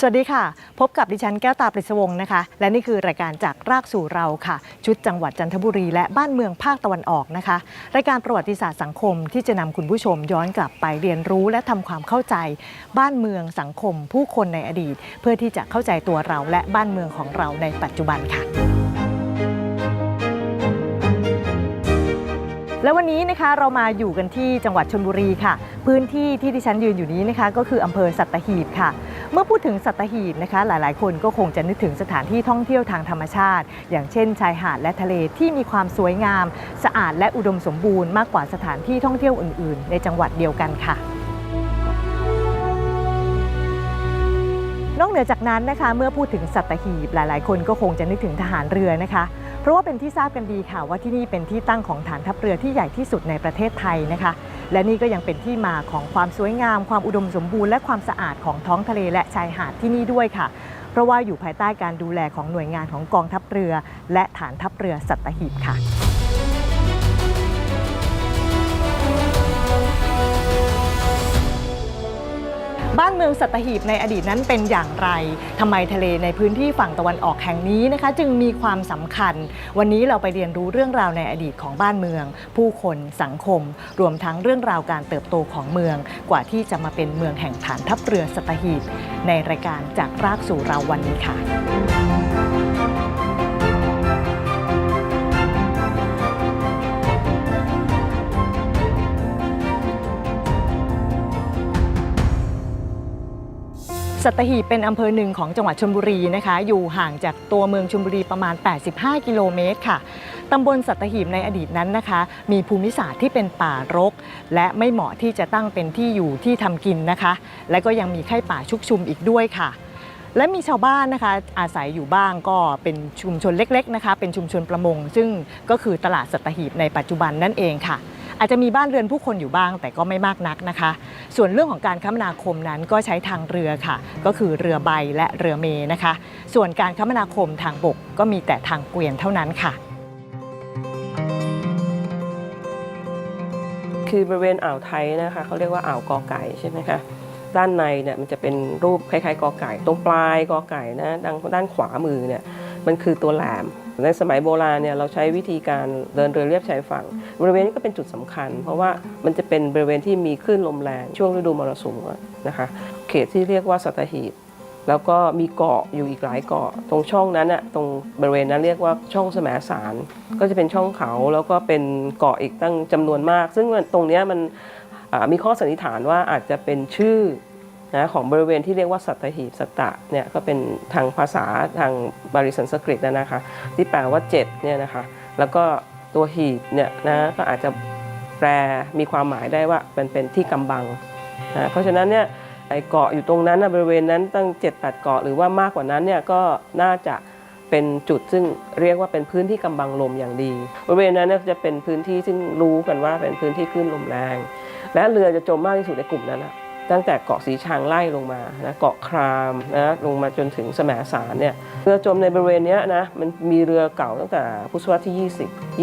สวัสดีค่ะ พบกับดิฉันแก้วตาปริศวงศ์นะคะ และนี่คือรายการจากรากสู่เราค่ะ ชุดจังหวัดจันทบุรีและบ้านเมืองภาคตะวันออกนะคะ รายการประวัติศาสตร์สังคมที่จะนำคุณผู้ชมย้อนกลับไปเรียนรู้และทำความเข้าใจ บ้านเมืองสังคม ผู้คนในอดีต เพื่อที่จะเข้าใจตัวเราและบ้านเมืองของเราในปัจจุบันค่ะและวันนี้นะคะเรามาอยู่กันที่จังหวัดชนบุรีค่ะ พื้นที่ที่ดิฉันยืนอยู่นี้นะคะ ก็คืออำเภอสัตหีบค่ะ เมื่อพูดถึงสัตหีบนะคะหลายๆ คนก็คงจะนึกถึงสถานที่ท่องเที่ยวทางธรรมชาติ อย่างเช่น ชายหาดและทะเลที่มีความสวยงาม สะอาดและอุดมสมบูรณ์มากกว่าสถานที่ท่องเที่ยวอื่น ๆ ในจังหวัดเดียวกันค่ะนอกเหนือจากนั้นนะคะเมื่อพูดถึงสัตหีบหลาย ๆ คนก็คงจะนึกถึงทหารเรือนะคะ เพราะว่าเป็นที่ทราบกันดีค่ะว่าที่นี่เป็นที่ตั้งของฐานทัพเรือที่ใหญ่ที่สุดในประเทศไทยนะคะ และนี่ก็ยังเป็นที่มาของความสวยงาม ความอุดมสมบูรณ์และความสะอาดของท้องทะเลและชายหาดที่นี่ด้วยค่ะ เพราะว่าอยู่ภายใต้การดูแลของหน่วยงานของกองทัพเรือ และฐานทัพเรือสัตหีบค่ะ บ้านเมืองสัตหีบในอดีตนั้นเป็นอย่างไรทำไมทะเลในพื้นที่ฝั่งตะวันออกแห่งนี้นะคะ จึงมีความสำคัญ วันนี้เราไปเรียนรู้เรื่องราวในอดีตของบ้านเมือง ผู้คนสังคม รวมทั้งเรื่องราวการเติบโตของเมือง กว่าที่จะมาเป็นเมืองแห่งฐานทัพเรือสัตหีบในรายการจากรากสู่เราวันนี้ค่ะ สัตหีบเป็นอำเภอหนึ่งของจังหวัดชลบุรีนะคะ อยู่ห่างจากตัวเมืองชลบุรีประมาณ 85 กิโลเมตรค่ะตำบลสัตหีบในอดีตนั้นนะคะ มีภูมิศาสตร์ที่เป็นป่ารก และไม่เหมาะที่จะตั้งเป็นที่อยู่ที่ทำกินนะคะ และก็ยังมีไข้ป่าชุกชุมอีกด้วยค่ะ และมีชาวบ้านนะคะ อาศัยอยู่บ้างก็เป็นชุมชนเล็กๆนะคะ เป็นชุมชนประมง ซึ่งก็คือตลาดสัตหีบในปัจจุบันนั่นเองค่ะ อาจจะมีบ้านเรือนผู้คนอยู่บ้าง แต่ก็ไม่มากนักนะคะ ส่วนเรื่องของการคมนาคมนั้นก็ใช้ทางเรือค่ะ ก็คือเรือใบและเรือเมนะคะ ส่วนการคมนาคมทางบกก็มีแต่ทางเกวียนเท่านั้นค่ะ คือบริเวณอ่าวไทยนะคะเขาเรียกว่าอ่าวกอไก่ใช่ไหมคะด้านในเนี่ยมันจะเป็นรูปคล้ายๆกอไก่ ตรงปลายกอไก่นะด้านด้านขวามือเนี่ยมันคือตัวแหลม ในสมัยโบราณเนี่ยเราใช้วิธีการเดินเรือเลียบชายฝั่ง บริเวณนี้ก็เป็นจุดสำคัญ เพราะว่ามันจะเป็นบริเวณที่มีคลื่นลมแรงช่วงฤดูมรสุมนะคะเขตที่เรียกว่าสัตหีบแล้วก็มีเกาะอยู่อีกหลายเกาะ ตรงช่องนั้นอะตรงบริเวณนั้นเรียกว่าช่องแสมสาร ก็จะเป็นช่องเขาแล้วก็เป็นเกาะอีกตั้งจำนวนมาก ซึ่งตรงนี้มันมีข้อสันนิษฐานว่าอาจจะเป็นชื่อ นะของบริเวณที่เรียกว่าสัตหีบสัตตะเนี่ยก็เป็นทางภาษาทางบาลีสันสกฤตนะคะที่แปลว่า7เนี่ยนะคะแล้วก็ตัวหีบเนี่ยนะก็อาจจะแปลมีความหมายได้ว่าเป็นเป็นที่กำบังนะเพราะฉะนั้นเนี่ยไอ้เกาะอยู่ตรงนั้นนะบริเวณนั้นตั้ง7จ็ดแปดเกาะหรือว่ามากกว่านั้นเนี่ยก็น่าจะเป็นจุดซึ่งเรียกว่าเป็นพื้นที่กำบังลมอย่างดี บริเวณนั้นเนี่ยจะเป็นพื้นที่ซึ่งรู้กันว่าเป็นพื้นที่คลื่นลมแรง และเรือจะจมมากที่สุดในกลุ่มนั้นนะ ตั้งแต่เกาะสีชังไล่ลงมานะเกาะครามนะลงมาจนถึงแสมสารเนี่ยเรือจมในบริเวณนี้นะมันมีเรือเก่าตั้งแต่พุทธศตวรรษที่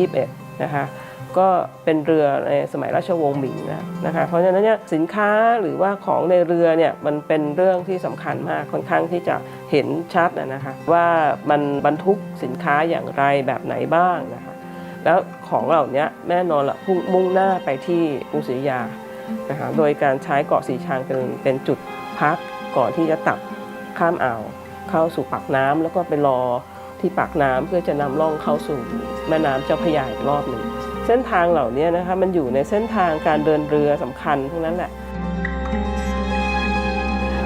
20 21 นะคะก็เป็นเรือในสมัยราชวงศ์หมิงนะนะคะเพราะฉะนั้นเนี่ยสินค้าหรือว่าของในเรือเนี่ยมันเป็นเรื่องที่สำคัญมากค่อนข้างที่จะเห็นชัดนะนะคะว่ามันบรรทุกสินค้าอย่างไรแบบไหนบ้างนะคะแล้วของเหล่านี้แน่นอนละพุ่งมุ่งหน้าไปที่กรุงศรีอยุธยา นะคะโดยการใช้เกาะสีชังเป็นเป็นจุดพักก่อนที่จะตัดข้ามอ่าวเข้าสู่ปากน้ำแล้วก็ไปรอที่ปากน้ำเพื่อจะนำล่องเข้าสู่แม่น้ำเจ้าพระยาอีกรอบหนึ่งเส้นทางเหล่านี้นะคะมันอยู่ในเส้นทางการเดินเรือสำคัญทั้งนั้นแหละ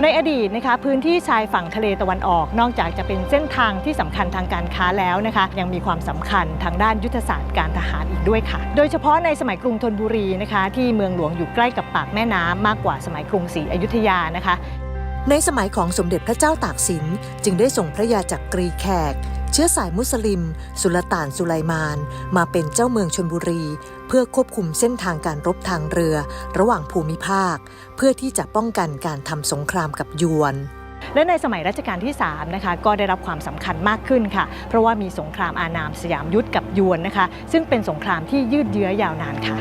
ในอดีตนะคะพื้นที่ชายฝั่งทะเลตะวันออก นอกจากจะเป็นเส้นทางที่สำคัญทางการค้าแล้วนะคะ ยังมีความสำคัญทางด้านยุทธศาสตร์การทหารอีกด้วยค่ะ โดยเฉพาะในสมัยกรุงธนบุรีนะคะ ที่เมืองหลวงอยู่ใกล้กับปากแม่น้ำมากกว่าสมัยกรุงศรีอยุธยานะคะ ในสมัยของสมเด็จพระเจ้าตากสินจึงได้ส่งพระยาจักรีแขก ชื้อสายมุสลิม สุลต่านสุไลมาน มาเป็นเจ้าเมืองชนบุรี เพื่อควบคุมเส้นทางการรบทางเรือ ระหว่างภูมิภาค เพื่อที่จะป้องกันการทำสงครามกับยวนและในสมัยรัชกาลที่3นะคะก็ได้รับความสำคัญมากขึ้นค่ะ เพราะว่ามีสงครามอานามสยามยุทธกับยวนนะคะ ซึ่งเป็นสงครามที่ยืดเยื้อยาวนานค่ะ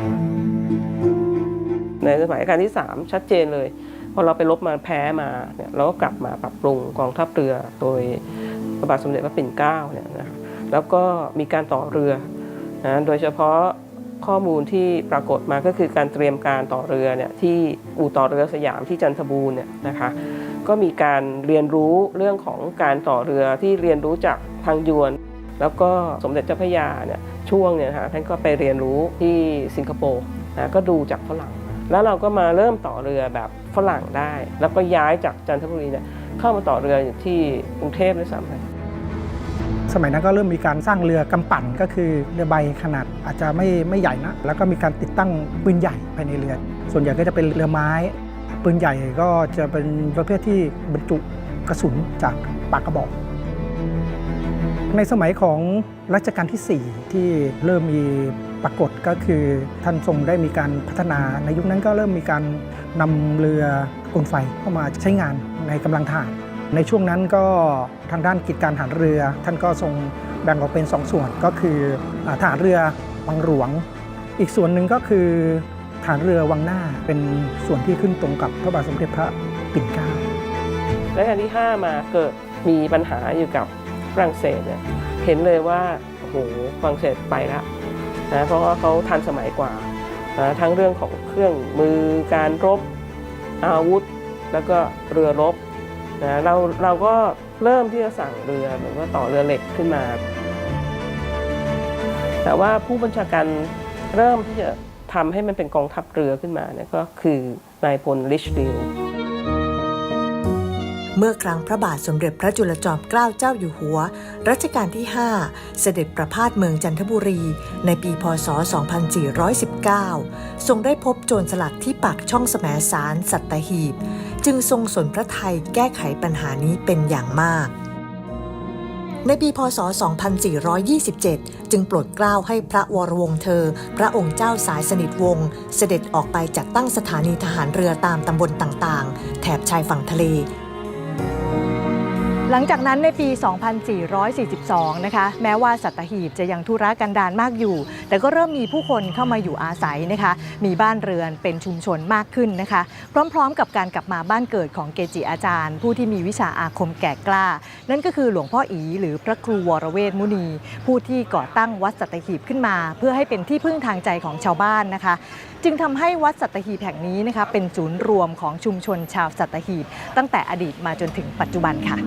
ในสมัยรัชกาลที่ 3 ชัดเจนเลยพอเราไปลบมาแพ้มาเนี่ยเราก็กลับมาปรับปรุงกองทัพเรือโดย พระบาทสมเด็จพระปิ่นเกล้าเนี่ยนะแล้วก็มีการต่อเรือนะโดยเฉพาะข้อมูลที่ปรากฏมาก็คือการเตรียมการต่อเรือเนี่ยที่อู่ต่อเรือสยามที่จันทบูรณ์เนี่ยนะคะก็มีการเรียนรู้เรื่องของการต่อเรือที่เรียนรู้จากทางยวน แล้วก็สมเด็จเจ้าพระยาเนี่ยช่วงเนี่ยนะท่านก็ไปเรียนรู้ที่สิงคโปร์นะก็ดูจากฝรั่ง แล้วเราก็มาเริ่มต่อเรือแบบฝรั่งได้ แล้วก็ย้ายจากจันทบุรีเนี่ย เข้ามาต่อเรืออยู่ที่กรุงเทพด้วยซ้ำไปสมัยนั้นก็เริ่มมีการสร้างเรือกำปั่นก็คือเรือใบขนาดอาจจะไม่ไม่ใหญ่นะ แล้วก็มีการติดตั้งปืนใหญ่ภายในเรือ ส่วนใหญ่ก็จะเป็นเรือไม้ ปืนใหญ่ก็จะเป็นประเภทที่บรรจุกระสุนจากปากกระบอก ในสมัยของรัชกาลที่ 4 ที่เริ่มมีปรากฏก็คือท่านทรงได้มีการพัฒนาในยุคนั้นก็เริ่มมีการนำเรือ ลไฟเข้ามาใช้งานในกำลังทหาร ในช่วงนั้นก็ทางด้านกิจการหารเรือ ท่านก็ทรงแบ่งออกเป็น 2ส่วนก็คืออ่าทหารเรือวังหลวง อีกส่วนหนึ่งก็คือทหารเรือวังหน้าเป็นส่วนที่ขึ้นตรงกับพระบาทสมเด็จพระปิ่นเกล้าและอันที่ 5 มาเกิดมีปัญหาอยู่กับฝรั่งเศสเนี่ยเห็นเลยว่าโอ้โหฝรั่งเศสไปแล้วนะเพราะว่าเขาทันสมัยกว่านะทั้งเรื่องของเครื่องมือการรบ อาวุธ แล้วก็เรือรบนะเราเราก็เริ่มที่จะสั่งเรือหรือว่าต่อเรือเหล็กขึ้นมา แต่ว่าผู้บัญชาการเริ่มที่จะทำให้มันเป็นกองทัพเรือขึ้นมาเนี่ยก็คือนายพลลิชดิล เมื่อครั้งพระบาทสมเด็จพระจุลจอมเกล้าเจ้าอยู่หัว รัชกาลที่ 5 เสด็จประพาสเมืองจันทบุรี ในปีพศ 2419 ทรงได้พบโจรสลัดที่ปากช่องแสมสารสัตหีบ จึงทรงสนพระไทยแก้ไขปัญหานี้เป็นอย่างมากในปีพศ 2427 จึงโปรดเกล้าให้พระวรวงเธอ พระองค์เจ้าสายสนิทวงศ์เสด็จออกไปจัดตั้งสถานีทหารเรือตามตำบลต่างๆ แถบชายฝั่งทะเล หลังจากนั้นในปี 2442 นะคะ แม้ว่าสัตหีบจะยังทุรกันดารมากอยู่ แต่ก็เริ่มมีผู้คนเข้ามาอยู่อาศัยนะคะ มีบ้านเรือนเป็นชุมชนมากขึ้นนะคะ พร้อมๆ กับการกลับมาบ้านเกิดของเกจิอาจารย์ ผู้ที่มีวิชาอาคมแก่กล้า นั่นก็คือหลวงพ่ออีหรือพระครูวรเวทมุนี ผู้ที่ก่อตั้งวัดสัตหีบขึ้นมา เพื่อให้เป็นที่พึ่งทางใจของชาวบ้านนะคะจึงทำให้วัดสัตหีบแห่งนี้นะคะเป็นศูนย์รวมของชุมชนชาวสัตหีบ ตั้งแต่อดีตมาจนถึงปัจจุบันค่ะ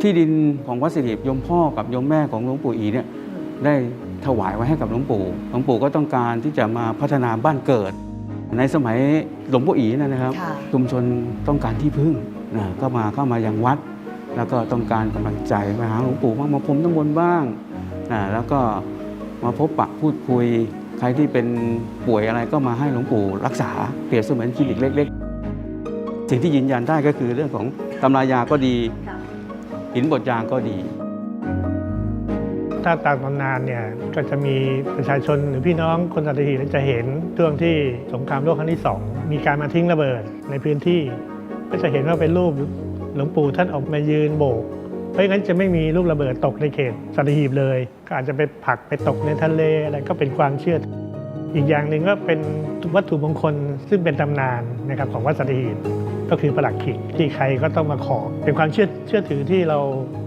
ที่ดินของวัดสิริโยมพ่อกับโยมแม่ของหลวงปู่อีเนี่ยได้ถวายไว้ให้กับหลวงปู่ หลวงปู่ก็ต้องการที่จะมาพัฒนาบ้านเกิด ในสมัยหลวงปู่อีเนยนะครับค่ะชุมชนต้องการที่พึ่งนะก็มาเข้ามายังวัด แล้วก็ต้องการกำลังใจมาหาหลวงปู่บ้างมาพรมน้ำมนต์บ้างนะ แล้วก็มาพบปะพูดคุย ใครที่เป็นป่วยอะไรก็มาให้หลวงปู่รักษาเปรียบเสมือนคลินิกเล็ก ๆ สิ่งที่ยืนยันได้ก็คือเรื่องของตำรายาก็ดี หินบดยางก็ดี ถ้าตามตำนานเนี่ยก็จะมีประชาชนหรือพี่น้องคนสัตหีบจะเห็นช่วงที่สงครามโลกครั้งที่สองมีการมาทิ้งระเบิดในพื้นที่ ก็จะเห็นว่าเป็นรูปหลวงปู่ท่านออกมายืนโบก เพราะงั้นจะไม่มีลูกระเบิดตกในเขตสัตหีบเลย ก็อาจจะไปผักไปตกในทะเลอะไรก็เป็นความเชื่อ อีกอย่างหนึ่งก็เป็นวัตถุมงคลซึ่งเป็นตำนานนะครับของวัดสัตหีบก็คือประหลัดขิกที่ใครก็ต้องมาขอ เป็นความเชื่อเชื่อถือที่เรา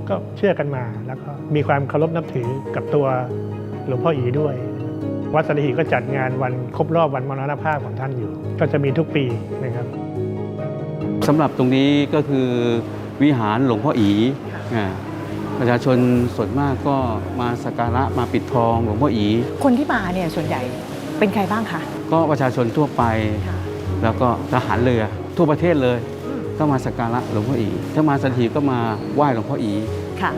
ก็เชื่อกันมา แล้วก็มีความเคารพนับถือกับตัวหลวงพ่ออีด้วย วัดสัตหีบก็จัดงานวันครบรอบวันมรณภาพของท่านอยู่ ก็จะมีทุกปีนะครับสำหรับตรงนี้ก็คือวิหารหลวงพ่ออี ประชาชนส่วนมากก็มาสักการะมาปิดทองหลวงพ่ออี คนที่มาเนี่ยส่วนใหญ่เป็นใครบ้างคะก็ประชาชนทั่วไปค่ะแล้วก็ทหารเรือทั่วประเทศเลย ก็มาสักการะหลวงพ่ออี ถ้ามาสันทีก็มาไหว้หลวงพ่ออีค่ะ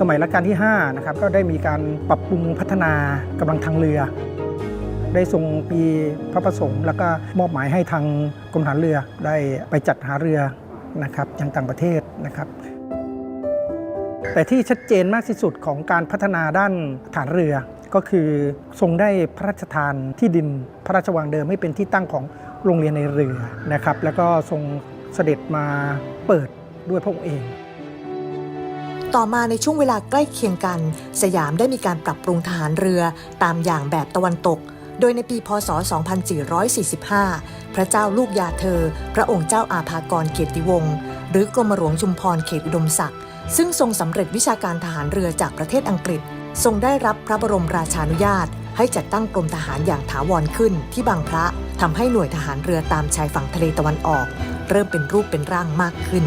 สมัยรัชกาลที่5นะครับก็ได้มีการปรับปรุงพัฒนากำลังทางเรือ ได้ทรงมีพระประสงค์แล้วก็มอบหมายให้ทางกรมฐานเรือได้ไปจัดหาเรือนะครับยังต่างประเทศนะครับ แต่ที่ชัดเจนมากที่สุดของการพัฒนาด้านฐานเรือก็คือทรงได้พระราชทานที่ดินพระราชวังเดิมให้เป็นที่ตั้งของโรงเรียนในเรือนะครับ แล้วก็ทรงเสด็จมาเปิดด้วยพระองค์เอง ต่อมาในช่วงเวลาใกล้เคียงกัน สยามได้มีการปรับปรุงทหารเรือตามอย่างแบบตะวันตก โดยในปีพศ 2445 พระเจ้าลูกยาเธอ พระองค์เจ้าอาภากรเกียรติวงศ์หรือกรมหลวงชุมพรเขตอุดมศักดิ์ซึ่งทรงสำเร็จวิชาการทหารเรือจากประเทศอังกฤษ ทรงได้รับพระบรมราชานุญาต ให้จัดตั้งกรมทหารอย่างถาวรขึ้นที่บางพระทำให้หน่วยทหารเรือตามชายฝั่งทะเลตะวันออก เริ่มเป็นรูปเป็นร่างมากขึ้น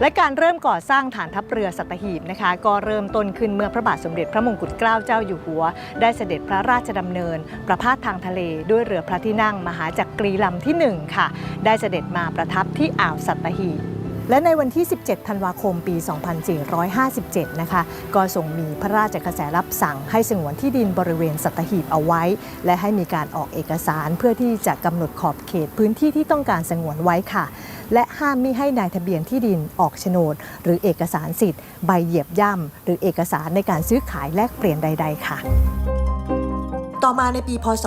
และการเริ่มก่อสร้างฐานทัพเรือสัตหีบนะคะ ก็เริ่มต้นขึ้นเมื่อพระบาทสมเด็จพระมงกุฎเกล้าเจ้าอยู่หัว ได้เสด็จพระราชดำเนิน ประพาสทางทะเลด้วยเรือพระที่นั่งมหาจักรีลำที่ 1 ค่ะ ได้เสด็จมาประทับที่อ่าวสัตหีบ และในวันที่ 17 ธันวาคม ปี 2457 นะคะ ก็ทรงมีพระราชกระแสรับสั่งให้สงวนที่ดินบริเวณสัตหีบเอาไว้ และให้มีการออกเอกสารเพื่อที่จะกำหนดขอบเขตพื้นที่ที่ต้องการสงวนไว้ค่ะ และห้ามมิให้นายทะเบียนที่ดินออกโฉนด หรือเอกสารสิทธิ์ ใบเหยียบย่ำหรือเอกสารในการซื้อขายแลกเปลี่ยนใด ๆ ค่ะ ต่อมาในปีพศ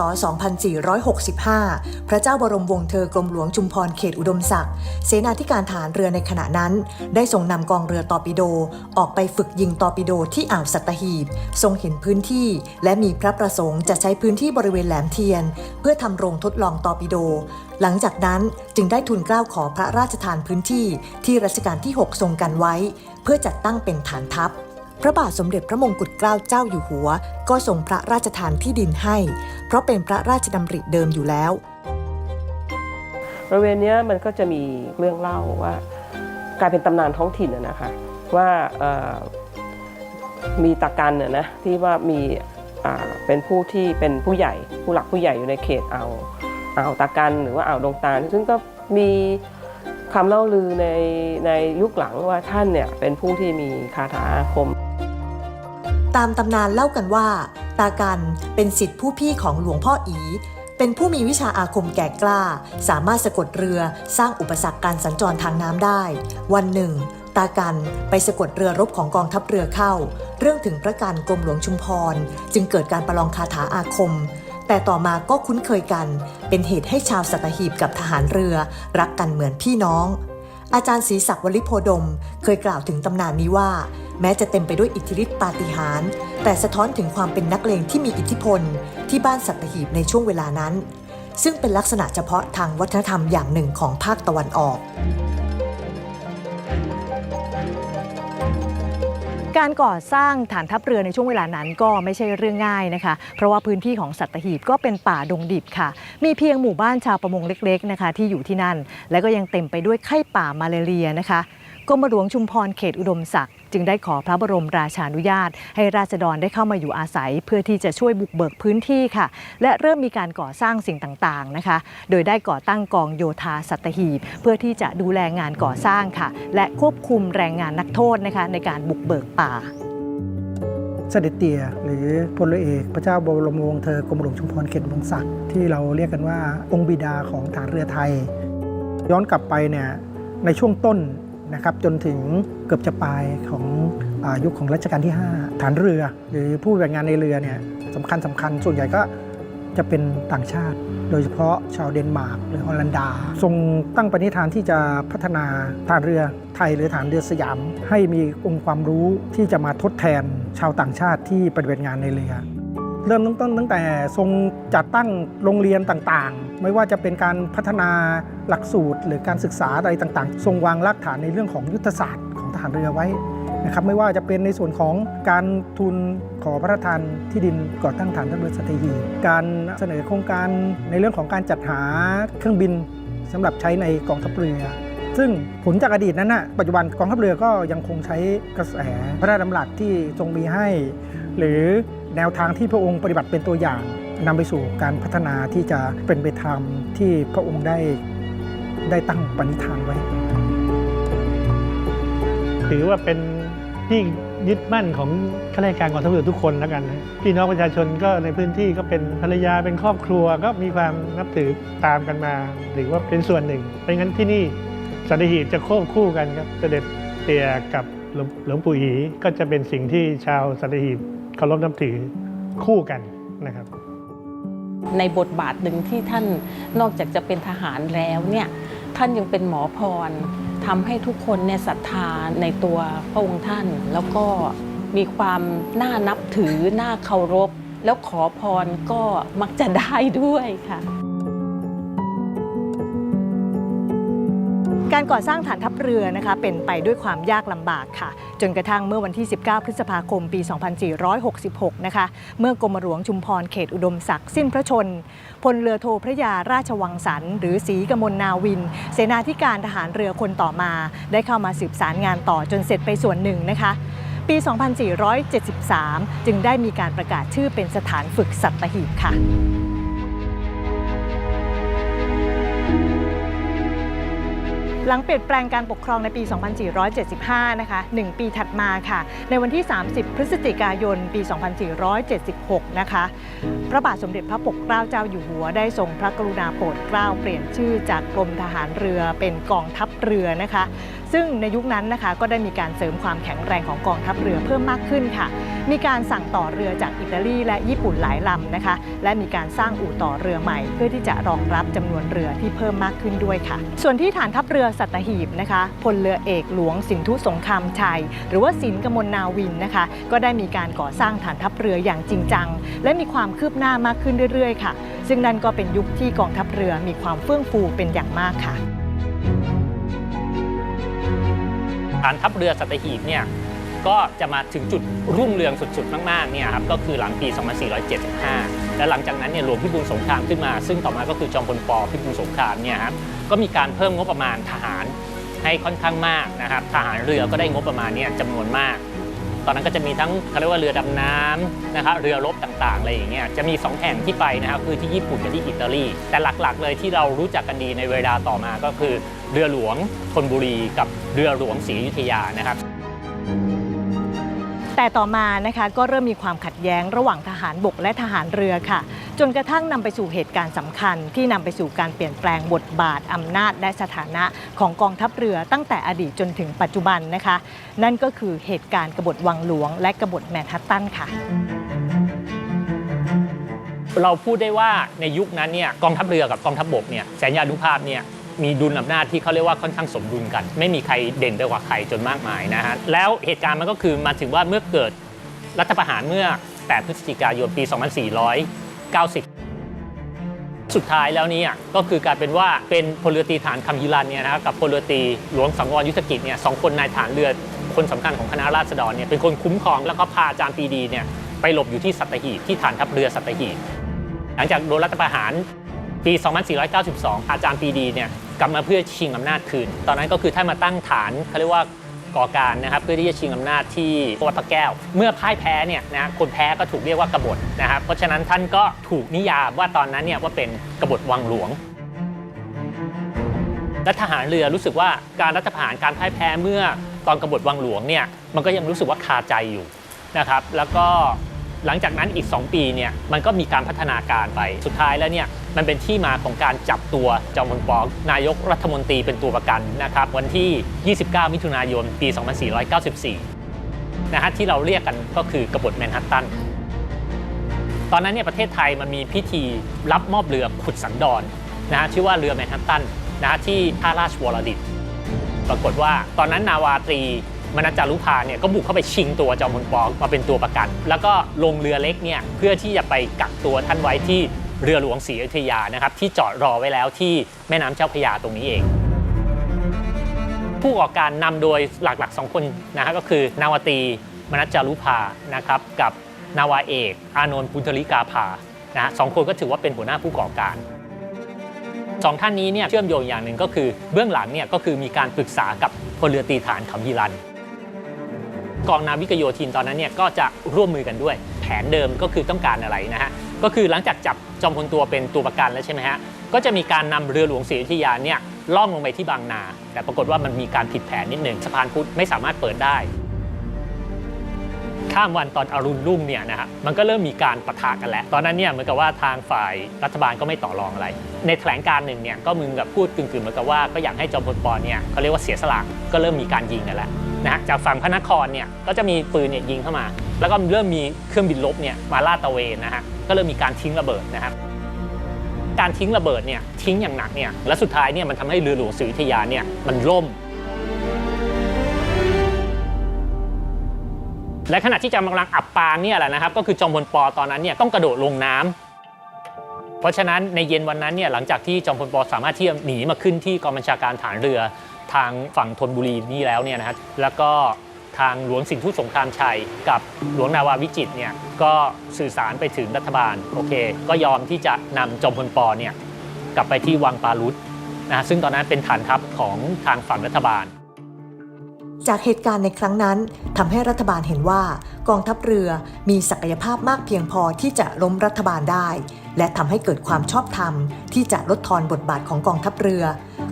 2465 พระเจ้าบรมวงศ์เธอกรมหลวงชุมพรเขตอุดมศักดิ์เสนาธิการฐานเรือในขณะนั้น ได้ส่งนำกองเรือตอปิโด ออกไปฝึกยิงตอปิโดที่อ่าวสัตหีบ ทรงเห็นพื้นที่ และมีพระประสงค์จะใช้พื้นที่บริเวณแหลมเทียน เพื่อทำโรงทดลองตอปิโด หลังจากนั้นจึงได้ทูลเกล้าวขอพระราชทานพื้นที่ที่รัชกาลที่ 6 ทรงกันไว้ เพื่อจัดตั้งเป็นฐานทัพ พระบาทสมเด็จพระมงกุฎเกล้าเจ้าอยู่หัว ก็ทรงพระราชทานที่ดินให้ เพราะเป็นพระราชดำริเดิมอยู่แล้ว บริเวณนี้มันก็จะมีเรื่องเล่าว่ากลายเป็นตำนานท้องถิ่นนะคะว่ามีตากันน่ะนะที่ว่ามีเป็นผู้ที่เป็นผู้ใหญ่ผู้หลักผู้ใหญ่อยู่ในเขตอ่าวอ่าวตากันหรือว่าอ่าวดงตาลซึ่งก็มี คำเล่าลือในในยุคหลังว่าท่านเนี่ยเป็นผู้ที่มีคาถาอาคม ตามตำนานเล่ากันว่า ตากันเป็นสิทธิผู้พี่ของหลวงพ่ออี เป็นผู้มีวิชาอาคมแก่กล้า สามารถสะกดเรือสร้างอุปสรรคการสัญจรทางน้ำได้ วันหนึ่งตากันไปสะกดเรือรบของกองทัพเรือเข้า เรื่องถึงพระการกรมหลวงชุมพร จึงเกิดการประลองคาถาอาคม แต่ต่อมาก็คุ้นเคยกัน เป็นเหตุให้ชาวสัตหีบกับทหารเรือ รักกันเหมือนพี่น้อง อาจารย์ศรีศักดิ์วลิโพดม เคยกล่าวถึงตำนานนี้ว่า แม้จะเต็มไปด้วยอิทธิฤทธิปาฏิหาริย์แต่สะท้อนถึงความเป็นนักเลงที่มีอิทธิพล ที่บ้านสัตหีบในช่วงเวลานั้น ซึ่งเป็นลักษณะเฉพาะทางวัฒนธรรมอย่างหนึ่งของภาคตะวันออก การก่อสร้างฐานทัพเรือในช่วงเวลานั้นก็ไม่ใช่เรื่องง่ายนะคะ เพราะว่าพื้นที่ของสัตหีบก็เป็นป่าดงดิบค่ะ มีเพียงหมู่บ้านชาวประมงเล็กๆนะคะที่อยู่ที่นั่น และก็ยังเต็มไปด้วยไข้ป่ามาลเรียนะคะ กรมหลวงชุมพรเขตอุดมศักดิ์จึงได้ขอพระบรมราชานุญาต ให้ราษฎรได้เข้ามาอยู่อาศัย เพื่อที่จะช่วยบุกเบิกพื้นที่ค่ะ และเริ่มมีการก่อสร้างสิ่งต่างๆนะคะ โดยได้ก่อตั้งกองโยธาสัตหีบ เพื่อที่จะดูแลงานก่อสร้างค่ะ และควบคุมแรงงานนักโทษนะคะในการบุกเบิกป่าเสด็จเตี่ยหรือพลเรือเอกพระเจ้าบรมวงศ์เธอกรมหลวงชุมพรเขตเมืองศักดิ์ที่เราเรียกกันว่าองค์บิดาของฐานเรือไทย ย้อนกลับไปเนี่ยในช่วงต้น นะครับจนถึงเกือบจะปลายของอยุคของรัชกาลที่ 5 ฐานเรือ หรือผู้ปฏิบัติงานในเรือเนี่ยสำคัญสำคัญส่วนใหญ่ก็จะเป็นต่างชาติ โดยเฉพาะชาวเดนมาร์กหรือฮอลันดา ทรงตั้งปณิธานที่จะพัฒนาฐานเรือไทยหรือฐานเรือสยาม ให้มีองค์ความรู้ที่จะมาทดแทนชาวต่างชาติที่ปฏิบัติงานในเรือ เริ่มต้นตั้งแต่ทรงจัดตั้งโรงเรียนต่างๆ ไม่ว่าจะเป็นการพัฒนาหลักสูตร หรือการศึกษาอะไรต่างๆ ทรงวางรากฐานในเรื่องของยุทธศาสตร์ของทหารเรือไว้นะครับไม่ว่าจะเป็นในส่วนของการทุนขอพระราชทานที่ดินก่อตั้งฐานทัพเรือสัตหีบการเสนอโครงการในเรื่องของการจัดหาเครื่องบินสำหรับใช้ในกองทัพเรือ ซึ่งผลจากอดีตนั้นนะปัจจุบันกองทัพเรือก็ยังคงใช้กระแสพระราชดำรัสที่ทรงมีให้ หรือ แนวทางที่พระองค์ปฏิบัติเป็นตัวอย่างนำไปสู่การพัฒนาที่จะเป็นไปตามที่พระองค์ได้ได้ตั้งปณิธานไว้ ถือว่าเป็นที่ยึดมั่นของข้าราชการกองทัพเรือทุกคนแล้วกันนะพี่น้องประชาชนก็ในพื้นที่ก็เป็นภรรยาเป็นครอบครัวก็มีความนับถือตามกันมาถือว่าเป็นส่วนหนึ่งเพราะงั้นที่นี่สัตหีบจะควบคู่กันครับเสด็จเตี่ยกับหลวงปู่หีก็จะเป็นสิ่งที่ชาวสัตหีบ เคารพนับถือคู่กันนะครับ ในบทบาทหนึ่งที่ท่านนอกจากจะเป็นทหารแล้วเนี่ยท่านยังเป็นหมอพรทำให้ทุกคนเนี่ยศรัทธาในตัวพระองค์ท่าน แล้วก็มีความน่านับถือน่าเคารพ แล้วขอพรก็มักจะได้ด้วยค่ะ การก่อสร้างฐานทัพเรือนะคะเป็นไปด้วยความยากลำบากค่ะ จนกระทั่งเมื่อวันที่ 19 พฤษภาคมปี 2466 นะคะ เมื่อกรมหลวงชุมพรเขตอุดมศักดิ์สิ้นพระชนพลเรือโทพระยาราชวังสันหรือศรีกมลนาวิน เสนาธิการทหารเรือคนต่อมา ได้เข้ามาสืบสารงานต่อจนเสร็จไปส่วนหนึ่งนะคะปี 2473 จึงได้มีการประกาศชื่อเป็นสถานฝึกสัตหีบค่ะ หลังเปลี่ยนแปลงการปกครองในปี 2475 นะคะ 1 ปีถัดมาค่ะ ในวันที่ 30 พฤศจิกายน ปี 2476 นะคะ พระบาทสมเด็จพระปกเกล้าเจ้าอยู่หัวได้ทรงพระกรุณาโปรดเกล้าเปลี่ยนชื่อจากกรมทหารเรือเป็นกองทัพเรือนะคะ ซึ่งในยุคนั้นนะคะก็ได้มีการเสริมความแข็งแรงของกองทัพเรือเพิ่มมากขึ้นค่ะ มีการสั่งต่อเรือจากอิตาลีและญี่ปุ่นหลายลำนะคะ และมีการสร้างอู่ต่อเรือใหม่ เพื่อที่จะรองรับจำนวนเรือที่เพิ่มมากขึ้นด้วยค่ะ ส่วนที่ฐานทัพเรือสัตหีบนะคะพลเรือเอกหลวงสินธุสงครามชัย หรือว่าสินกมลนาวินนะคะ ก็ได้มีการก่อสร้างฐานทัพเรืออย่างจริงจัง และมีความคืบหน้ามากขึ้นเรื่อย ๆ ค่ะ ซึ่งนั่นก็เป็นยุคที่กองทัพเรือมีความเฟื่องฟูเป็นอย่างมากค่ะ ฐานทัพเรือสัตหีบเนี่ยก็จะมาถึงจุดรุ่งเรืองสุดๆ มากๆเนี่ยครับก็คือหลังปี 2475 และหลังจากนั้นเนี่ยหลวงพิบูลสงครามขึ้นมา ซึ่งต่อมาก็คือจอมพลปพิบูลสงครามเนี่ยครับก็มีการเพิ่มงบประมาณทหารให้ค่อนข้างมากนะครับทหารเรือก็ได้งบประมาณเนี่ยจำนวนมาก ตอนนั้นก็จะมีทั้งเขาเรียกว่าเรือดำน้ำนะครับเรือรบต่างๆอะไรอย่างเงี้ยจะมี 2 แห่งที่ไปนะครับคือที่ญี่ปุ่นกับที่อิตาลี แต่หลักๆ เลยที่เรารู้จักกันดีในเวลาต่อมาก็คือ เรือหลวงธนบุรีกับเรือหลวงศรีอยุธยานะครับ แต่ต่อมานะคะก็เริ่มมีความขัดแย้งระหว่างทหารบกและทหารเรือค่ะ จนกระทั่งนำไปสู่เหตุการณ์สำคัญ ที่นำไปสู่การเปลี่ยนแปลงบทบาทอำนาจและสถานะของกองทัพเรือตั้งแต่อดีตจนถึงปัจจุบันนะคะ นั่นก็คือเหตุการณ์กบฏวังหลวง และกบฏแมนฮัตตันค่ะเราพูดได้ว่าในยุคนั้นเนี่ยกองทัพเรือกับกองทัพบกเนี่ยแสนยานุภาพเนี่ย มีดุลอำนาจที่เขาเรียกว่าค่อนข้างสมดุลกัน ไม่มีใครเด่นไปกว่าใครจนมากมายนะฮะแล้วเหตุการณ์มันก็คือมาถึงว่าเมื่อเกิดรัฐประหารเมื่อ 8 พฤศจิกายนปี 2490 สุดท้ายแล้วนี่ก็คือกลายเป็นว่าเป็นพลเรือตรีฐานคำยิรันเนี่ยนะครับกับพลเรือตรีหลวงสังวรยุทธกิจเนี่ยสองคนนายฐานเรือคนสำคัญของคณะราษฎรเนี่ยเป็นคนคุ้มครองแล้วก็พาอาจารย์ปีดีเนี่ยไปหลบอยู่ที่สัตหีบที่ฐานทัพเรือสัตหีบหลังจากโดนรัฐประหาร ปี 2492 อาจารย์ปีดีเนี่ยกลับมาเพื่อชิงอำนาจคืน ตอนนั้นก็คือท่านมาตั้งฐานเขาเรียกว่าก่อการนะครับเพื่อที่จะชิงอำนาจที่วัดพระแก้ว เมื่อพ่ายแพ้เนี่ยนะคนแพ้ก็ถูกเรียกว่ากบฏนะครับเพราะฉะนั้นท่านก็ถูกนิยามว่าตอนนั้นเนี่ยว่าเป็นกบฏวังหลวงและทหารเรือรู้สึกว่าการรัฐประหารการพ่ายแพ้เมื่อตอนกบฏวังหลวงเนี่ยมันก็ยังรู้สึกว่าคาใจอยู่นะครับแล้วก็ หลังจากนั้นอีก 2 ปีเนี่ยมันก็มีการพัฒนาการไป สุดท้ายแล้วเนี่ยมันเป็นที่มาของการจับตัวจอมพลปนายกรัฐมนตรีเป็นตัวประกันนะครับวันที่ 29 มิถุนายน ปี 2494 นะฮะที่เราเรียกกันก็คือกบฏแมนฮัตตันตอนนั้นเนี่ยประเทศไทยมันมีพิธีรับมอบเรือขุดสันดอนนะฮะชื่อว่าเรือแมนฮัตตันนะฮะที่ท่าราชวรดิต ปรากฏว่าตอนนั้นนาวาตรี มนัจจารุพาเนี่ยก็บุกเข้าไปชิงตัวจอมพลปอมาเป็นตัวประกัน แล้วก็ลงเรือเล็กเนี่ยเพื่อที่จะไปกักตัวท่านไว้ที่เรือหลวงศรีอยุธยานะครับที่จอดรอไว้แล้วที่แม่น้ำเจ้าพระยาตรงนี้เอง ผู้ก่อการนำโดยหลักๆ2คนนะฮะก็คือนาวาตรีมนัจจารุภานะครับกับนาวาเอก อานนท์ปุณธริกาภานะฮะสองคนก็ถือว่าเป็นหัวหน้าผู้ก่อการสองท่านนี้เนี่ยเชื่อมโยงอย่างหนึ่งก็คือเบื้องหลังเนี่ยก็คือมีการปรึกษากับพลเรือตีฐานขำยีรัน กองนาวิกโยธินตอนนั้นเนี่ยก็จะร่วมมือกันด้วย แผนเดิมก็คือต้องการอะไรนะฮะก็คือหลังจากจับจอมพลตัวเป็นตัวประกันแล้วใช่ไหมฮะก็จะมีการนำเรือหลวงศรีอยุธยาเนี่ยล่องลงไปที่บางนา แต่ปรากฏว่ามันมีการผิดแผนนิดหนึ่งสะพานพุทธไม่สามารถเปิดได้ ข้ามวันตอนอรุณรุ่งเนี่ยนะฮะมันก็เริ่มมีการปะทะกันแล้ว ตอนนั้นเนี่ยเหมือนกับว่าทางฝ่ายรัฐบาลก็ไม่ต่อรองอะไร ในแถลงการหนึ่งเนี่ยก็มึงกับพูดกึ่งๆเหมือนกับว่าก็อยากให้จอมพลปเนี่ยเขาเรียกว่าเสียสละก็เริ่มมีการยิงกันแล้วนะฮะจากฝั่งพระนครเนี่ยก็จะมีปืนเนี่ยยิงเข้ามา แล้วก็เริ่มมีเครื่องบินลบเนี่ยมาลาดตระเวนนะฮะก็เริ่มมีการทิ้งระเบิดนะครับการทิ้งระเบิดเนี่ยทิ้งอย่างหนักเนี่ยและสุดท้ายเนี่ยมันทำให้เรือหลวงศรีอยุธยาเนี่ยมันล่ม และขณะที่จอมกำลังอับปางเนี่ยแหละนะครับ ก็คือจอมพลปอตอนนั้นเนี่ยต้องกระโดดลงน้ำเพราะฉะนั้นในเย็นวันนั้นเนี่ยหลังจากที่จอมพลปอสามารถที่จะหนีมาขึ้นที่กองบัญชาการฐานเรือทางฝั่งธนบุรีนี่แล้วเนี่ยนะครับแล้วก็ทางหลวงสินทุสงครามชัย กับหลวงนาวาวิจิตรเนี่ยก็สื่อสารไปถึงรัฐบาลโอเค ก็ยอมที่จะนำจอมพลปอเนี่ยกลับไปที่วังปารุตนะซึ่งตอนนั้นเป็นฐานทัพของทางฝั่งรัฐบาล จากเหตุการณ์ในครั้งนั้นทำให้รัฐบาลเห็นว่ากองทัพเรือมีศักยภาพมากเพียงพอที่จะล้มรัฐบาลได้ และทำให้เกิดความชอบธรรม ที่จะลดทอนบทบาทของกองทัพเรือ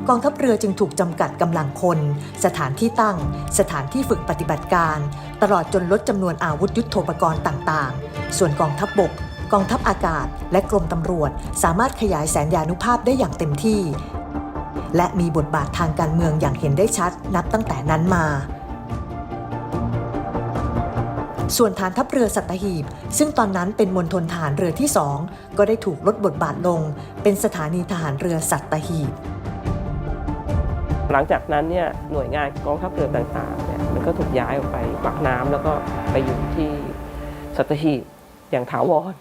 กองทัพเรือจึงถูกจำกัดกำลังคน สถานที่ตั้ง สถานที่ฝึกปฏิบัติการ ตลอดจนลดจำนวนอาวุธยุโทโธปกรณ์ต่างๆ ส่วนกองทัพบบกกองทัพอากาศและกรมตำรวจ สามารถขยายแสนยานุภาพได้อย่างเต็มที่ และมีบทบาททางการเมืองอย่างเห็นได้ชัดนับตั้งแต่นั้นมา ส่วนฐานทัพเรือสัตหีบ ซึ่งตอนนั้นเป็นมณฑลทหารเรือที่สองก็ได้ถูกลดบทบาทลง เป็นสถานีทหารเรือสัตหีบหลังจากนั้นเนี่ยหน่วยงานกองทัพเรือต่างๆเนี่ยมันก็ถูกย้ายออกไปปากน้ำแล้วก็ไปอยู่ที่สัตหีบอย่างถาวร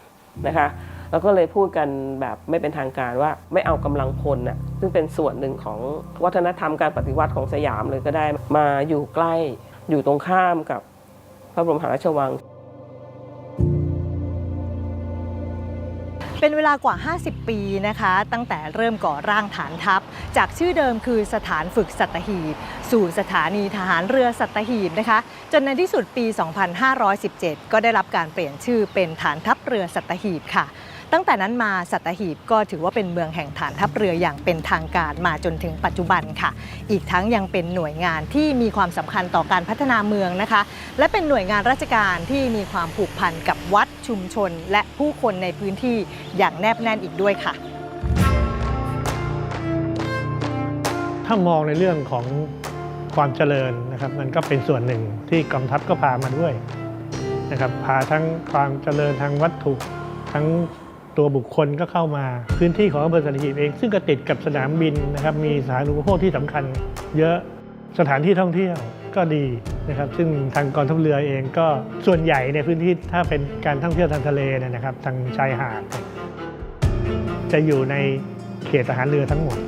นะคะ แล้วก็เลยพูดกันแบบไม่เป็นทางการว่าไม่เอากำลังพลน่ะซึ่งเป็นส่วนหนึ่งของวัฒนธรรมการปฏิวัติของสยามเลยก็ได้มาอยู่ใกล้อยู่ตรงข้ามกับพระบรมมหาราชวัง เป็นเวลากว่า 50 ปีนะคะ ตั้งแต่เริ่มก่อร่างฐานทัพ จากชื่อเดิมคือสถานฝึกสัตหีบ สู่สถานีทหารเรือสัตหีบนะคะ จนในที่สุดปี 2517 ก็ได้รับการเปลี่ยนชื่อเป็นฐานทัพเรือสัตหีบค่ะ ตั้งแต่นั้นมาสัตหีบก็ถือว่าเป็นเมืองแห่งฐานทัพเรืออย่างเป็นทางการมาจนถึงปัจจุบันค่ะ อีกทั้งยังเป็นหน่วยงานที่มีความสำคัญต่อการพัฒนาเมืองนะคะ และเป็นหน่วยงานราชการที่มีความผูกพันกับวัดชุมชน และผู้คนในพื้นที่อย่างแนบแน่นอีกด้วยค่ะ ถ้ามองในเรื่องของความเจริญนะครับมันก็เป็นส่วนหนึ่งที่กองทัพก็พามาด้วยนะครับพาทั้งความเจริญทางวัตถุทั้ง ตัวบุคคลก็เข้ามา พื้นที่ของอำเภอสัตหีบเอง ซึ่งก็ติดกับสนามบินนะครับมีสถานอุปโภคที่สำคัญ เยอะสถานที่ท่องเที่ยวก็ดีนะครับ ซึ่งทางกองทัพเรือเองก็ส่วนใหญ่ในพื้นที่ถ้าเป็นการท่องเที่ยวทางทะเลเนี่ยนะครับ ทางชายหาดจะอยู่ในเขตทหารเรือทั้งหมด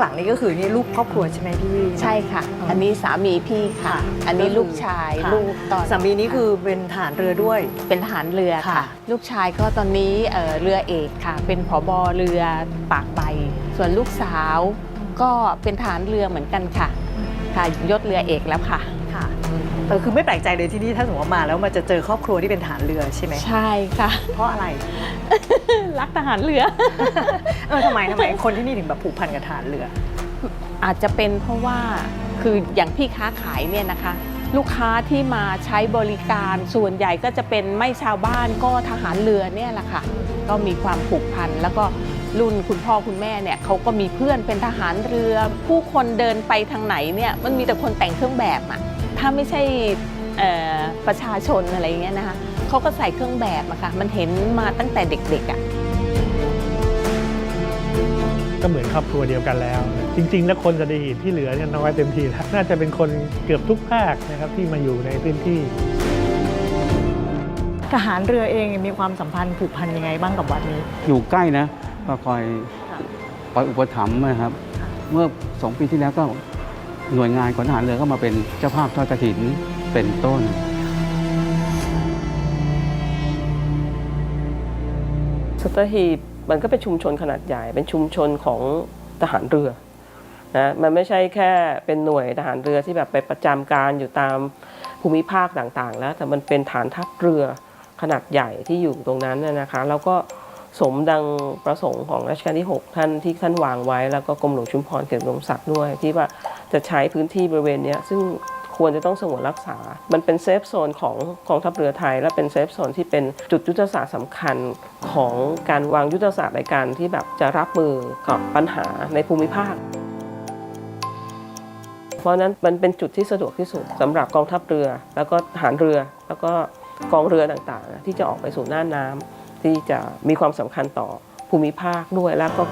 หลังนี้ก็คือนี่รูปครอบครัวใช่ไหมพี่ใช่ค่ะ อันนี้สามีพี่ค่ะ อันนี้ลูกชายค่ะลูกตอนสามีนี่คือเป็นทหารเรือด้วย เป็นทหารเรือค่ะ ค่ะ ลูกชายก็ตอนนี้เอ่อเรือเอกค่ะ เป็นผบเรือปากใบ ส่วนลูกสาวก็เป็นทหารเรือเหมือนกันค่ะ ค่ะยศเรือเอกแล้วค่ะค่ะ เออคือไม่แปลกใจเลยที่นี่ถ้าสมมติว่ามาแล้วมันจะเจอครอบครัวที่เป็นทหารเรือใช่ไหมใช่ค่ะ เพราะอะไร รักทหารเรือ เออทำไมทำไมคนที่นี่ถึงแบบผูกพันกับทหารเรือ อาจจะเป็นเพราะว่าคืออย่างพี่ค้าขายเนี่ยนะคะ ลูกค้าที่มาใช้บริการส่วนใหญ่ก็จะเป็นไม่ชาวบ้านก็ทหารเรือเนี่ยแหละค่ะ ก็มีความผูกพันแล้วก็รุ่นคุณพ่อคุณแม่เนี่ยเขาก็มีเพื่อนเป็นทหารเรือ ผู้คนเดินไปทางไหนเนี่ยมันมีแต่คนแต่งเครื่องแบบอะ ถ้าไม่ใช่เอ่อประชาชนอะไรอย่างเงี้ยนะคะเขาก็ใส่เครื่องแบบอะค่ะมันเห็นมาตั้งแต่เด็กๆอะก็เหมือนครอบครัวเดียวกันแล้ว จริง ๆ แล้วคนสัตหีบที่เหลือเนี่ยน้อยเต็มทีแล้วน่าจะเป็นคนเกือบทุกภาคนะครับที่มาอยู่ในพื้นที่ทหารเรือเองมีความสัมพันธ์ผูกพันยังไงบ้างกับวัดนี้ อยู่ใกล้นะก็คอยคอยอุปถัมภ์นะครับ เมื่อสองปีที่แล้วก็ หน่วยงานของทหารเรือก็มาเป็นเจ้าภาพทอดกระถินเป็นต้น สตหีบมันก็เป็นชุมชนขนาดใหญ่ เป็นชุมชนของทหารเรือนะมันไม่ใช่แค่เป็นหน่วยทหารเรือที่แบบไปประจำการอยู่ตามภูมิภาคต่างๆ แล้ว แต่มันเป็นฐานทัพเรือขนาดใหญ่ที่อยู่ตรงนั้นนะคะ แล้วก็ สมดังประสงค์ของรัชกาลที่ 6 ท่านที่ท่านวางไว้ แล้วก็กรมหลวงชุมพรเขตลมศักดิ์ด้วย ที่ว่าจะใช้พื้นที่บริเวณนี้ซึ่งควรจะต้องสงวนรักษา มันเป็นเซฟโซนของกองทัพเรือไทย และเป็นเซฟโซนที่เป็นจุดยุทธศาสตร์สำคัญของการวางยุทธศาสตร์ในการที่แบบจะรับมือกับปัญหาในภูมิภาคเพราะนั้นมันเป็นจุดที่สะดวกที่สุดสำหรับกองทัพเรือ แล้วก็ทหารเรือ แล้วก็กองเรือต่างๆ ที่จะออกไปสู่น่านน้ำ ที่จะมีความสำคัญต่อภูมิภาคด้วยแล้วก็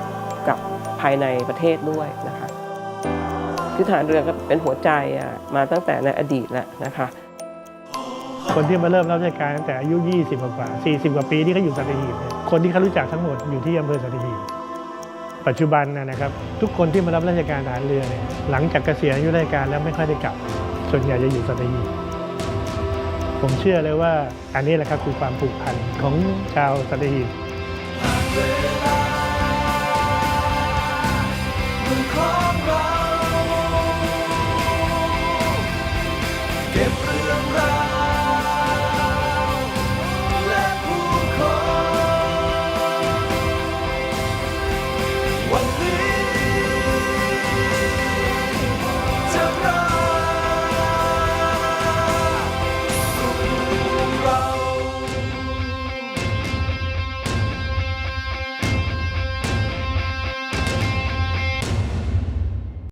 กับภายในประเทศด้วยนะคะคือฐานเรือก็เป็นหัวใจอะมาตั้งแต่ในอดีตแล้วนะคะ คนที่มาเริ่มรับราชการตั้งแต่อายุ 20 กว่า40 กว่าปีที่เขาอยู่สัตหีบคนที่เขารู้จักทั้งหมดอยู่ที่อำเภอสัตหีบปัจจุบันนะครับ ทุกคนที่มารับราชการทหารเรือเนี่ยหลังจากเกษียณอายุราชการแล้วไม่ค่อยได้กลับ ส่วนใหญ่จะอยู่สัตหีบ ผมเชื่อเลยว่าอันนี้แหละครับคือความผูกพันของชาวสตหีฮีน